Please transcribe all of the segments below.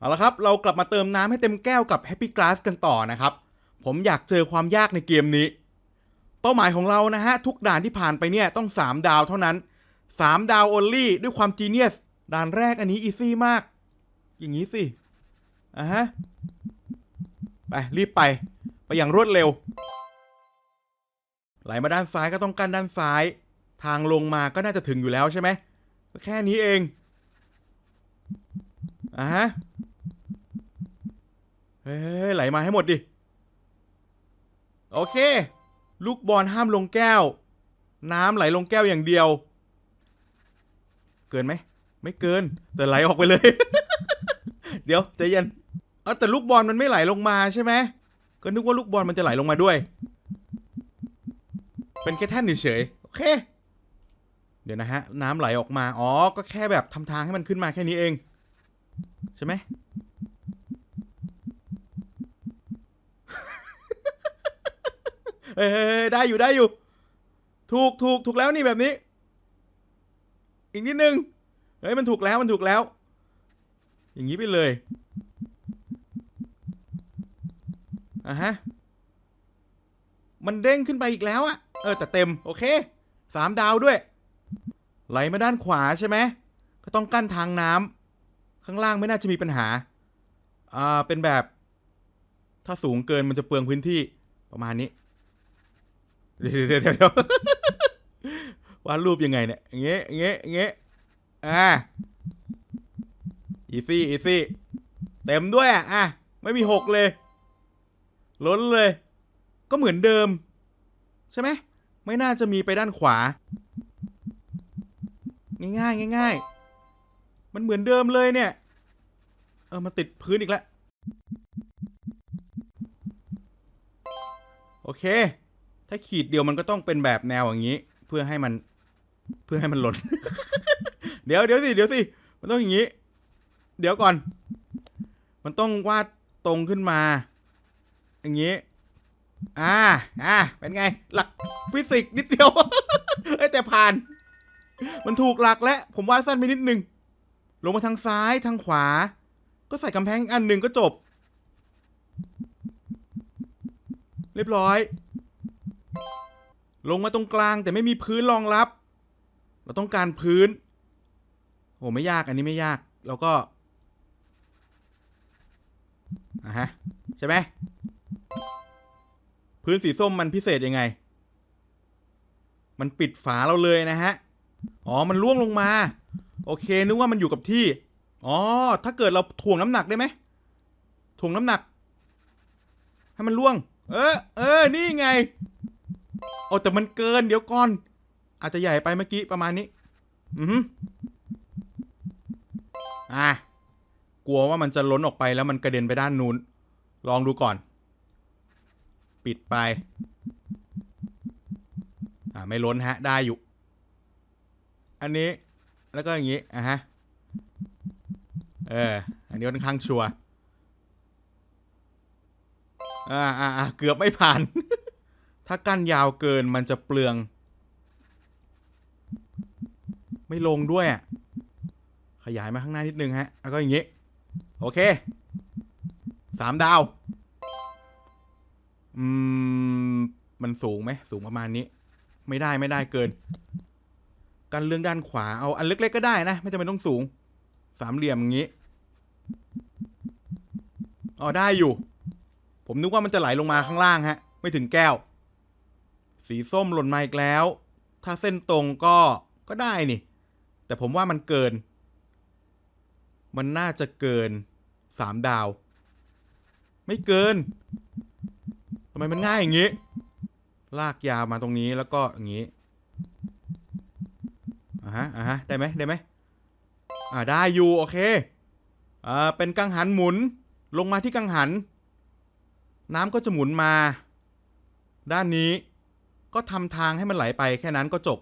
เอาละครับ เรากลับมาเติมน้ำให้เต็มแก้วกับ Happy Glass กันต่อนะครับ ผมอยากเจอความยากในเกมนี้ เป้าหมายของเรานะฮะ ทุกด่านที่ผ่านไปเนี่ยต้อง 3 ดาวเท่านั้น 3 ดาว only ด้วยความ genius ด่านแรกอันนี้ easy มาก อย่างนี้สิอะฮะ ไป รีบไป ไปอย่างรวดเร็ว ไหลมาด้านซ้ายก็ต้องกั้นด้านซ้าย ทางลงมาก็น่าจะถึงอยู่แล้วใช่ไหมแค่นี้เองอะฮะ ฮ้ยไหลมาให้หมดดิ โอเค ลูกบอลห้ามลงแก้ว น้ำไหลลงแก้วอย่างเดียว เกินไหม ไม่เกิน แต่ไหลออกไปเลย เดี๋ยวใจเย็นเอาแต่ลูกบอลมันไม่ไหลลงมาใช่ไหม ก็นึกว่าลูกบอลมันจะไหลลงมาด้วย เป็นแค่แท่นเฉยๆโอเค เดี๋ยวนะฮะ น้ำไหลออกมา อ๋อ ก็แค่แบบทำทางให้มันขึ้นมาแค่นี้เอง ใช่ไหม ฮ้ยเฮ้ยเฮ้ยได้อยู่ได้อยู่ ถูกถูกถูกแล้วนี่แบบนี้ อีกนิดนึง เฮ้ยมันถูกแล้วมันถูกแล้ว อย่างนี้ไปเลยอะฮะ มันเด้งขึ้นไปอีกแล้วอะเออแต่เต็มโอเคสามดาวด้วย ไหลมาด้านขวาใช่ไหม ก็ต้องกั้นทางน้ำข้างล่างไม่น่าจะมีปัญหา อ่าเป็นแบบ ถ้าสูงเกินมันจะเปลืองพื้นที่ประมาณนี้ เดี๋ยวเดี๋ยวเดี๋ยววาดรูปยังไงเนี่ยเงี้ยเงี้ยเงี้ยอ่าอีซี่อีซี่เต็มด้วยอะอะไม่มีหกเลย ล้นเลย ก็เหมือนเดิม ใช่ไหมไม่น่าจะมีไปด้านขวา ง่ายๆง่ายๆมันเหมือนเดิมเลยเนี่ย เออมาติดพื้นอีกแล้วโอเค ถ้าขีดเดียวมันก็ต้องเป็นแบบแนวอย่างนี้ เพื่อให้มัน เพื่อให้มันหล่น เดี๋ยวเดี๋ยวสิเดี๋ยวสิมันต้องอย่างนี้ เดี๋ยวก่อน มันต้องวาดตรงขึ้นมา อย่างนี้ อ่า อ่า เป็นไง หลักฟิสิกส์นิดเดียวเอ้แต่ผ่าน มันถูกหลักแล้วผมวาดสั้นไปนิดนึง ลงมาทางซ้ายทางขวา ก็ใส่กำแพงอันหนึ่งก็จบ เรียบร้อย ลงมาตรงกลางแต่ไม่มีพื้นรองรับ เราต้องการพื้นโอ้ไม่ยากอันนี้ไม่ยากเราก็อะฮะใช่ไหมพื้นสีส้มมันพิเศษยังไง มันปิดฝาเราเลยนะฮะ อ๋อ มันล่วงลงมา โอเค นึกว่ามันอยู่กับที่ อ๋อ ถ้าเกิดเราถ่วงน้ำหนักได้ไหมถ่วงน้ำหนัก ให้มันล่วง เออ เออ นี่ไง โอ้แต่มันเกินเดี๋ยวก่อน อาจจะใหญ่ไปเมื่อกี้ประมาณนี้ อือฮึอะกลัวว่ามันจะล้นออกไปแล้วมันกระเด็นไปด้านนู้น ลองดูก่อน ปิดไป อ่าไม่ล้นฮะ ได้อยู่ อันนี้แล้วก็อย่างนี้อะฮะ เออ อันนี้ค่อนข้างชัวร์อ่าอ่าเกือบไม่ผ่าน ถ้ากั้นยาวเกินมันจะเปลือง ไม่ลงด้วยอะ ขยายมาข้างหน้านิดนึงฮะ แล้วก็อย่างนี้ โอเค สามดาว อืม มันสูงไหม สูงประมาณนี้ ไม่ได้ไม่ได้เกิน กันเรื่องด้านขวา เอาอันเล็ก ๆ ก็ได้นะ ไม่จำเป็นต้องสูง สามเหลี่ยมอย่างนี้อ๋อได้อยู่ ผมนึกว่ามันจะไหลลงมาข้างล่างฮะ ไม่ถึงแก้ว สีส้มหล่นมาอีกแล้ว ถ้าเส้นตรงก็ก็ได้นี่ แต่ผมว่ามันเกิน มันน่าจะเกินสามดาว ไม่เกินทำไมมันง่ายอย่างนี้ ลากยาวมาตรงนี้แล้วก็อย่างนี้อ่าฮะอ่าฮะได้ไหมได้ไหมอ่าได้อยู่โอเคอ่าเป็นกังหันหมุนลงมาที่กังหัน น้ำก็จะหมุนมา ด้านนี้ ก็ทำทางให้มันไหลไปแค่นั้นก็จบ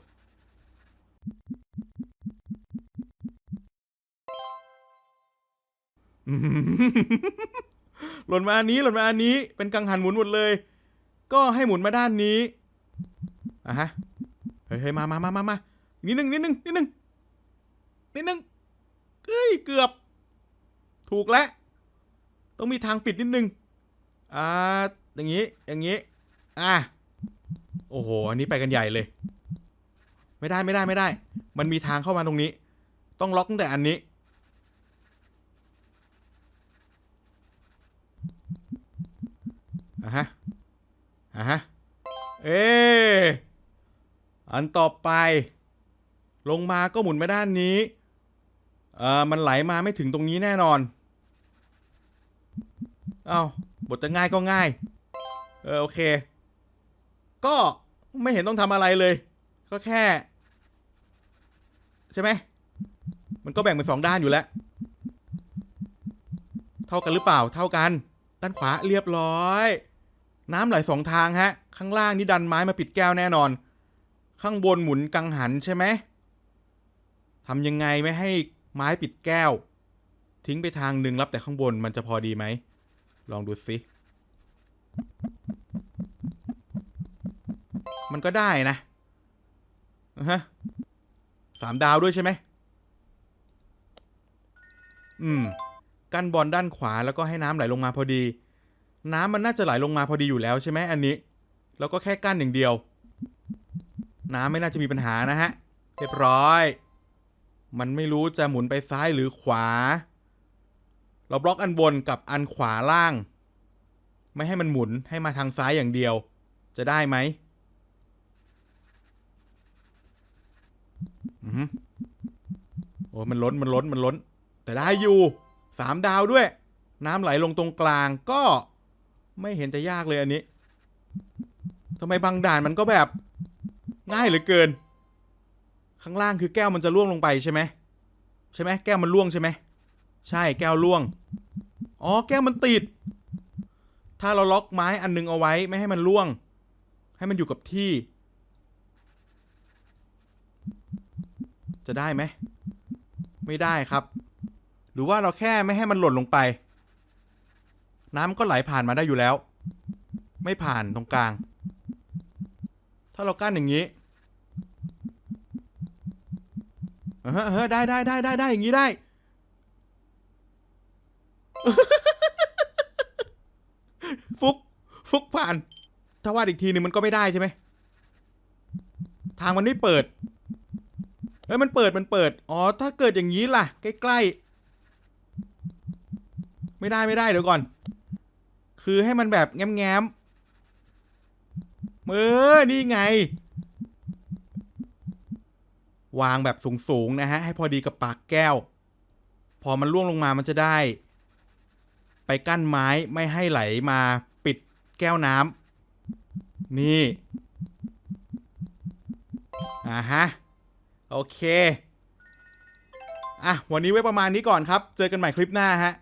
หล่นมาอันนี้หล่นมาอันนี้ เป็นกังหันหมุนหมดเลย ก็ให้หมุนมาด้านนี้อะฮะ เฮ้ยเฮ้ยมามามามามานิดนึงนิดนึงนิดนึงนิดนึงเอ้ยเกือบ ถูกแล้ว ต้องมีทางปิดนิดนึง อ่า อย่างนี้ อย่างนี้ อะ โอ้โห อันนี้ไปกันใหญ่เลย ไม่ได้ไม่ได้ไม่ได้ มันมีทางเข้ามาตรงนี้ ต้องล็อกตั้งแต่อันนี้ อะฮะ อะฮะ เอออันต่อไป ลงมาก็หมุนไปด้านนี้ เอ่อ มันไหลมาไม่ถึงตรงนี้แน่นอน เอ้า บทจะง่ายก็ง่าย เออโอเค ก็ไม่เห็นต้องทำอะไรเลย ก็แค่ ใช่ไหม มันก็แบ่งเป็นสองด้านอยู่แล้ว เท่ากันหรือเปล่า เท่ากัน ด้านขวาเรียบร้อย น้ำไหลสองทางฮะ ข้างล่างนี่ดันไม้มาปิดแก้วแน่นอน ข้างบนหมุนกังหันใช่ไหมทำยังไงไม่ให้ไม้ปิดแก้ว ทิ้งไปทางหนึ่งรับแต่ข้างบนมันจะพอดีไหม ลองดูสิ มันก็ได้นะฮะสามดาวด้วยใช่ไหม อืม กั้นบอลด้านขวาแล้วก็ให้น้ำไหลลงมาพอดี น้ำมันน่าจะไหลลงมาพอดีอยู่แล้วใช่ไหมอันนี้ แล้วก็แค่กั้นอย่างเดียว น้ำไม่น่าจะมีปัญหานะฮะ เรียบร้อย มันไม่รู้จะหมุนไปซ้ายหรือขวา เราบล็อกอันบนกับอันขวาล่าง ไม่ให้มันหมุนให้มาทางซ้ายอย่างเดียว จะได้ไหมอือหือ โอ้มันล้นมันล้นมันล้น แต่ได้อยู่สามดาวด้วย น้ำไหลลงตรงกลางก็ไม่เห็นจะยากเลยอันนี้ทำไมบางด่านมันก็แบบง่ายเหลือเกิน ข้างล่างคือแก้วมันจะล่วงลงไปใช่ไหมใช่ไหมแก้วมันล่วงใช่ไหมใช่แก้วล่วง อ๋อแก้วมันติด ถ้าเราล็อกไม้อันนึงเอาไว้ไม่ให้มันล่วง ให้มันอยู่กับที่ จะได้ไหม ไม่ได้ครับ หรือว่าเราแค่ไม่ให้มันหล่นลงไป น้ำก็ไหลผ่านมาได้อยู่แล้ว ไม่ผ่านตรงกลาง ถ้าเรากั้นอย่างนี้เออเออได้ได้ได้ได้ได้อย่างนี้ได้ ฟุก ฟุกผ่าน ถ้าวาดอีกทีหนึ่งมันก็ไม่ได้ใช่ไหม ทางมันไม่เปิด เฮ้ยมันเปิดมันเปิด อ๋อ ถ้าเกิดอย่างนี้ล่ะ ใกล้ๆ ไม่ได้ไม่ได้เดี๋ยวก่อน คือให้มันแบบแง้มๆเออนี่ไง วางแบบสูงๆนะฮะ ให้พอดีกับปากแก้ว พอมันล่วงลงมามันจะได้ ไปกั้นไม้ไม่ให้ไหลมาปิดแก้วน้ำนี่อ่าฮะ โอเค อะ วันนี้ไว้ประมาณนี้ก่อนครับ เจอกันใหม่คลิปหน้าฮะ